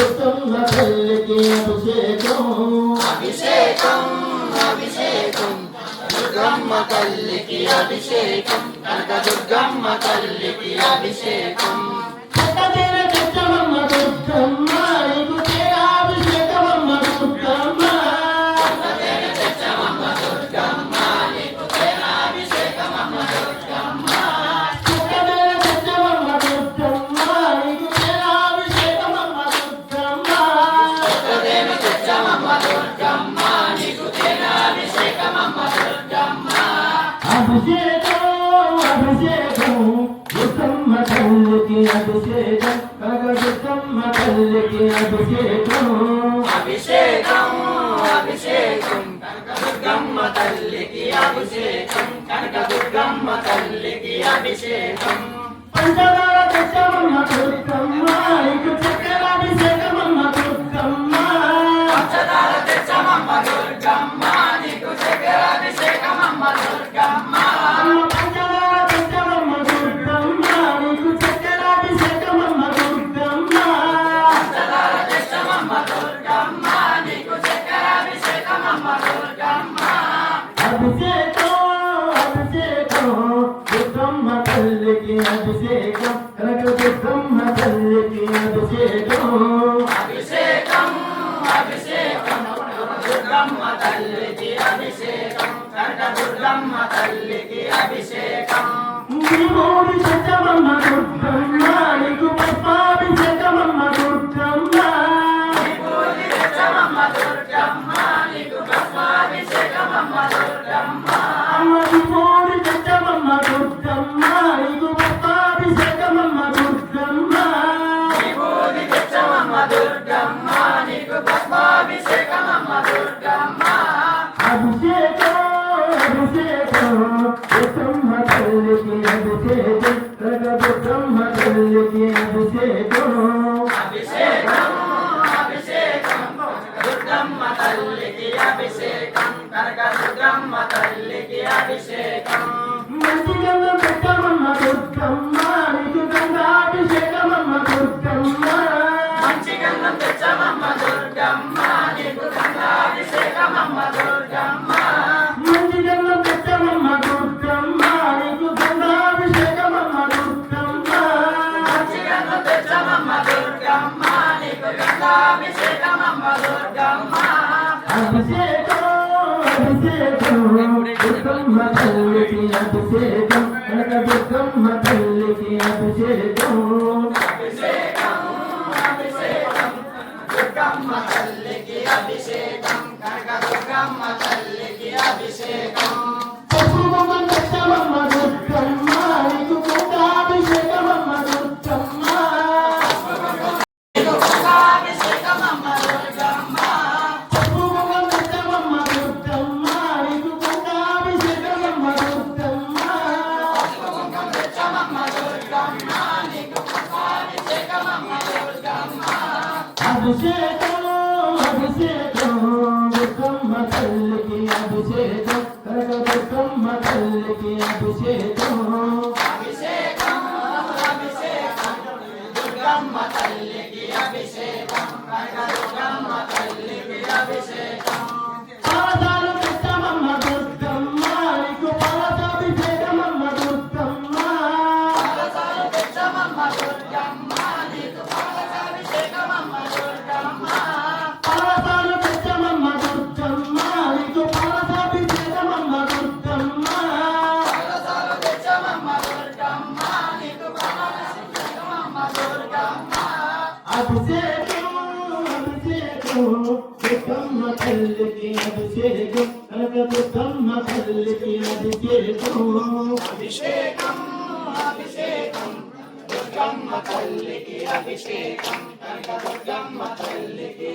అమృతున్న తల్లికి అభిషేకం. అభిషేకం అభిషేకం. దుర్గమ్మ తల్లికి అభిషేకం. కనక దుర్గమ్మ తల్లికి అభిషేకం. అభిషేకం. అభిషేకం ఉత్తమ్మ తల్లికి అభిషేకం కగడుతమ్మ తల్లికి అభిషేకం అభిషేకం అభిషేకం కనకదుర్గమ్మ తల్లికి అభిషేకం కనకదుర్గమ్మ తల్లికి ఇక అందరికీ అభిషేకం అభిషేకం. అభిషేకం దుర్గమ్మ తల్లికి అభిషేకం. కనక దుర్గమ్మ తల్లికి అభిషేకం. అభిషేకం కనక దుర్గమ్మ తల్లికి అభిషేకం. అభిషేకం కనక దుర్గమ్మ తల్లికి అభిషేకం అభిషేకం అభిషేకం. దుర్గమ్మ తల్లికి అభిషేకం కనక దుర్గమ్మ తల్లికి అభిషేకం. అభిషేకం. అభిషేకం బుద్ధమ్మ తల్లికి అభిషేకం. కనక బుద్ధమ్మ తల్లికి అభిషేకం అభిషేకం అభిషేకం దుర్గమ్మ తల్లికి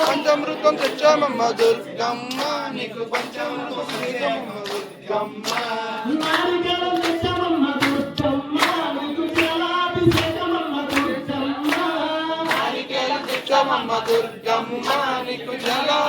పంచామృతం తెచ్చామమ్మ దుర్గమ్మ నీకు పంచామృతం తెచ్చామమ్మ దుర్గమ్మ. నీకు జలాభిషేకమమ్మ